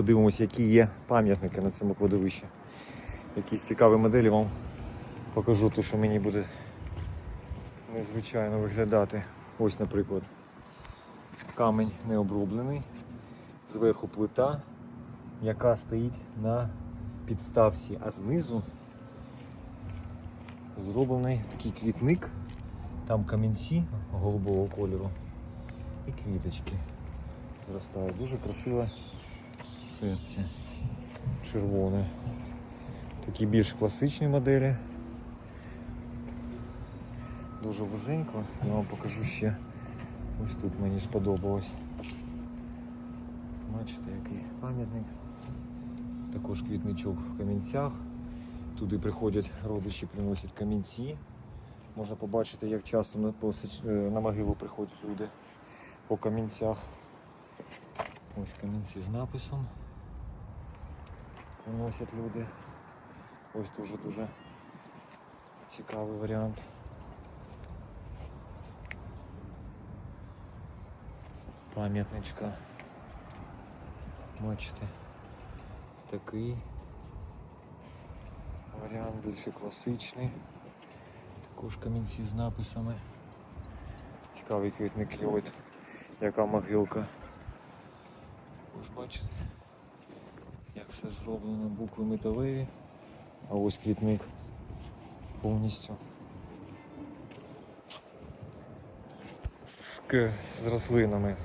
Подивимось, які є пам'ятники на цьому кладовищі. Якісь цікаві моделі вам покажу, то що мені буде незвичайно виглядати. Ось, наприклад, камінь не оброблений, зверху плита, яка стоїть на підставці, а знизу зроблений такий квітник, там камінці голубого кольору і квіточки зростають. Дуже красиве серце червоне. Такі більш класичні моделі. Дуже вузенько. Я вам покажу ще. Ось тут мені сподобалось. Бачите, який пам'ятник. Також квітничок в камінцях. Туди приходять родичі, приносять камінці. Можна побачити, як часто на, е, на могилу приходять люди по камінцях. Ось камінці з написом. Приносять люди. Ось дуже дуже цікавий варіант. Пам'ятничка. Бачите, такий варіант більше класичний. Також камінці з написами. Цікавий квітник є яка могилка. Також бачите, як все зроблено, букви металеві, а ось квітник повністю з, з, з рослинами.